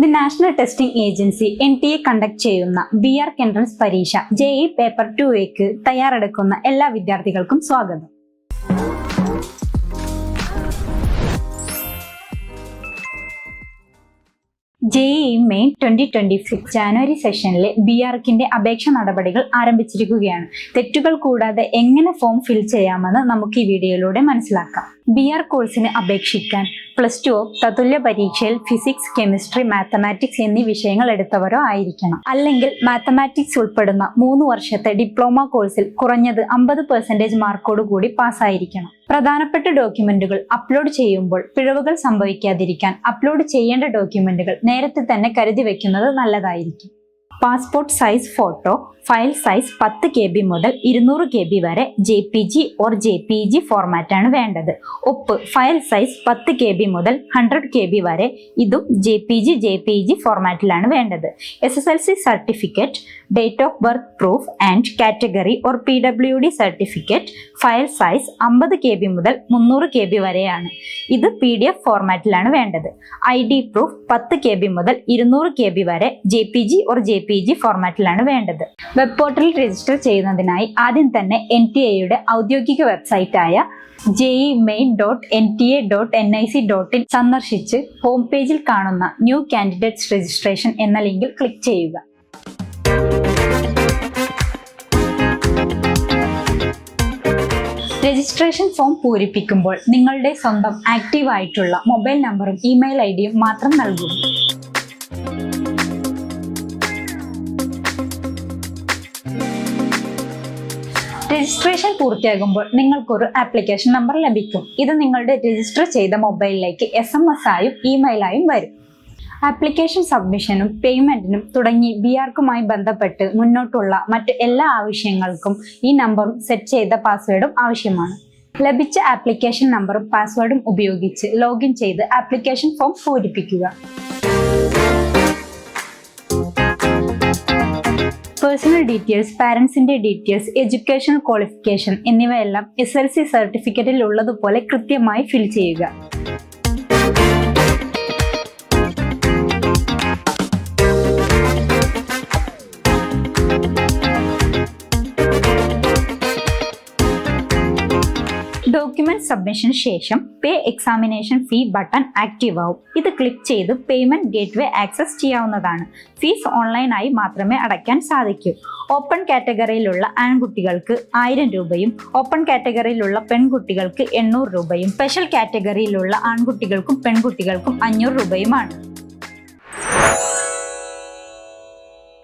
The National Testing Agency N T A conduct ചെയ്യുന്ന B R entrance പരീക്ഷ J E paper two എക്ക് തയ്യാറെടുക്കുന്ന എല്ലാ വിദ്യാർത്ഥികൾക്കും സ്വാഗതം. J E May twenty twenty six January സെഷനിലെ B ആർക്കിന്റെ അപേക്ഷ നടപടികൾ ആരംഭിച്ചിരിക്കുകയാണ്. തെറ്റുകൾ കൂടാതെ എങ്ങനെ ഫോം ഫിൽ ചെയ്യാമെന്ന് നമുക്ക് ഈ വീഡിയോയിലൂടെ മനസ്സിലാക്കാം. ബി ആർ കോഴ്സിന് അപേക്ഷിക്കാൻ പ്ലസ് ടു തതുല്യ പരീക്ഷയിൽ ഫിസിക്സ് കെമിസ്ട്രി മാത്തമാറ്റിക്സ് എന്നീ വിഷയങ്ങൾ എടുത്തവരോ ആയിരിക്കണം. അല്ലെങ്കിൽ മാത്തമാറ്റിക്സ് ഉൾപ്പെടുന്ന മൂന്ന് വർഷത്തെ ഡിപ്ലോമ കോഴ്സിൽ കുറഞ്ഞത് അമ്പത് പെർസെന്റേജ് മാർക്കോടുകൂടി പാസ്സായിരിക്കണം പ്രധാനപ്പെട്ട ഡോക്യുമെന്റുകൾ അപ്ലോഡ് ചെയ്യുമ്പോൾ പിഴവുകൾ സംഭവിക്കാതിരിക്കാൻ അപ്ലോഡ് ചെയ്യേണ്ട ഡോക്യുമെന്റുകൾ നേരത്തെ തന്നെ കരുതി വയ്ക്കുന്നത് നല്ലതായിരിക്കും. Passport size photo file size പത്ത് കെ ബി മുതൽ ഇരുന്നൂറ് കെ ബി വരെ J P G or J P G ഫോർമാറ്റാണ് വേണ്ടത്. ഒപ്പ് ഫയൽ സൈസ് പത്ത് കെ ബി മുതൽ ഹൺഡ്രഡ് കെ ബി വരെ ഇതും J P G J P G ഫോർമാറ്റിലാണ് വേണ്ടത്. S S L C certificate date of birth proof and category or P W D certificate file size അമ്പത് K B മുതൽ മുന്നൂറ് K B വരെയാണ്. ഇത് P D F ഫോർമാറ്റിലാണ് വേണ്ടത്. I D proof പത്ത് K B മുതൽ ഇരുന്നൂറ് കെ ബി വരെ J P G or J P G ഫോർമാറ്റിലാണ് വേണ്ടത്. വെബ് പോർട്ടലിൽ രജിസ്റ്റർ ചെയ്യുന്നതിനായി ആദ്യം തന്നെ എൻ ടി എയുടെ ഔദ്യോഗിക വെബ്സൈറ്റായ JEE main dot N T A dot N I C dot in സന്ദർശിച്ച് ഹോം പേജിൽ കാണുന്ന ന്യൂ കാൻഡിഡേറ്റ്സ് രജിസ്ട്രേഷൻ എന്ന ലിങ്കിൽ ക്ലിക്ക് ചെയ്യുക. രജിസ്ട്രേഷൻ ഫോം പൂരിപ്പിക്കുമ്പോൾ നിങ്ങളുടെ സ്വന്തം ആക്റ്റീവ് ആയിട്ടുള്ള മൊബൈൽ നമ്പറും ഇമെയിൽ ഐ ഡിയും മാത്രം നൽകുക രജിസ്ട്രേഷൻ പൂർത്തിയാകുമ്പോൾ നിങ്ങൾക്കൊരു ആപ്ലിക്കേഷൻ നമ്പർ ലഭിക്കും. ഇത് നിങ്ങളുടെ രജിസ്റ്റർ ചെയ്ത മൊബൈലിലേക്ക് എസ് എം എസ് ആയും ഇമെയിലായും വരും. ആപ്ലിക്കേഷൻ സബ്മിഷനും പേയ്മെന്റിനും തുടങ്ങി ബി ആർക്കുമായി ബന്ധപ്പെട്ട് മുന്നോട്ടുള്ള മറ്റ് എല്ലാ ആവശ്യങ്ങൾക്കും ഈ നമ്പറും സെറ്റ് ചെയ്ത പാസ്വേഡും ആവശ്യമാണ്. ലഭിച്ച ആപ്ലിക്കേഷൻ നമ്പറും പാസ്വേഡും ഉപയോഗിച്ച് ലോഗിൻ ചെയ്ത് ആപ്ലിക്കേഷൻ ഫോം പൂരിപ്പിക്കുക. പേഴ്സണൽ ഡീറ്റെയിൽസ് പാരൻസിന്റെ ഡീറ്റെയിൽസ് എഡ്യൂക്കേഷണൽ ക്വാളിഫിക്കേഷൻ എന്നിവയെല്ലാം എസ് എൽ സി സർട്ടിഫിക്കറ്റിൽ ഉള്ളതുപോലെ കൃത്യമായി ഫിൽ ചെയ്യുക. ഡോക്യുമെന്റ് സബ്മിഷന് ശേഷം pay examination fee button active ആവും. ഇത് ക്ലിക്ക് ചെയ്ത് പേയ്മെന്റ് ഗേറ്റ്വേ ആക്സസ് ചെയ്യാവുന്നതാണ്. ഫീസ് ഓൺലൈനായി മാത്രമേ അടയ്ക്കാൻ സാധിക്കൂ. ഓപ്പൺ കാറ്റഗറിയിലുള്ള ആൺകുട്ടികൾക്ക് ആയിരം രൂപയും ഓപ്പൺ കാറ്റഗറിയിലുള്ള പെൺകുട്ടികൾക്ക് എണ്ണൂറ് രൂപയും സ്പെഷ്യൽ കാറ്റഗറിയിലുള്ള ആൺകുട്ടികൾക്കും പെൺകുട്ടികൾക്കും അഞ്ഞൂറ് രൂപയുമാണ്.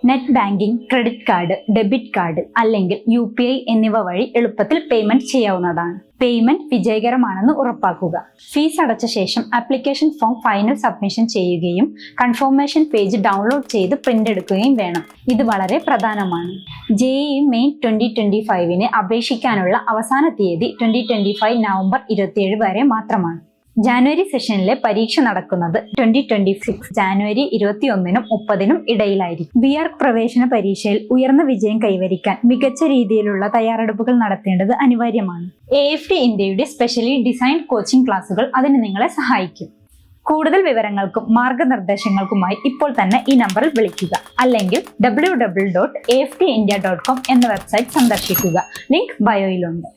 Net banking credit card debit card അല്ലെങ്കിൽ യു പി ഐ എന്നിവ വഴി എളുപ്പത്തിൽ പേയ്മെന്റ് ചെയ്യാവുന്നതാണ്. പേയ്മെന്റ് വിജയകരമാണെന്ന് ഉറപ്പാക്കുക. ഫീസ് അടച്ച ശേഷം ആപ്ലിക്കേഷൻ ഫോം ഫൈനൽ സബ്മിഷൻ ചെയ്യുകയും കൺഫർമേഷൻ പേജ് ഡൗൺലോഡ് ചെയ്ത് പ്രിന്റ് എടുക്കുകയും വേണം. ഇത് വളരെ പ്രധാനമാണ്. J E May twenty twenty ഫൈവിന് അപേക്ഷിക്കാനുള്ള അവസാന തീയതി ട്വന്റി ട്വന്റി ഫൈവ് നവംബർ ഇരുപത്തിയേഴ് വരെ മാത്രമാണ്. ജാനുവരി സെഷനിലെ പരീക്ഷ നടക്കുന്നത് ട്വന്റി ട്വന്റി സിക്സ് ജാനുവരി ഇരുപത്തി ഒന്നിനും മുപ്പതിനും ഇടയിലായിരിക്കും. ബി ആർ പ്രവേശന പരീക്ഷയിൽ ഉയർന്ന വിജയം കൈവരിക്കാൻ മികച്ച രീതിയിലുള്ള തയ്യാറെടുപ്പുകൾ നടത്തേണ്ടത് അനിവാര്യമാണ്. എ എഫ് ടി ഇന്ത്യയുടെ സ്പെഷ്യലി ഡിസൈൻ കോച്ചിംഗ് ക്ലാസുകൾ അതിന് നിങ്ങളെ സഹായിക്കും. കൂടുതൽ വിവരങ്ങൾക്കും മാർഗനിർദ്ദേശങ്ങൾക്കുമായി ഇപ്പോൾ തന്നെ ഈ നമ്പറിൽ വിളിക്കുക. അല്ലെങ്കിൽ W W dot F T India dot com എന്ന വെബ്സൈറ്റ് സന്ദർശിക്കുക. ലിങ്ക് ബയോയിലുണ്ട്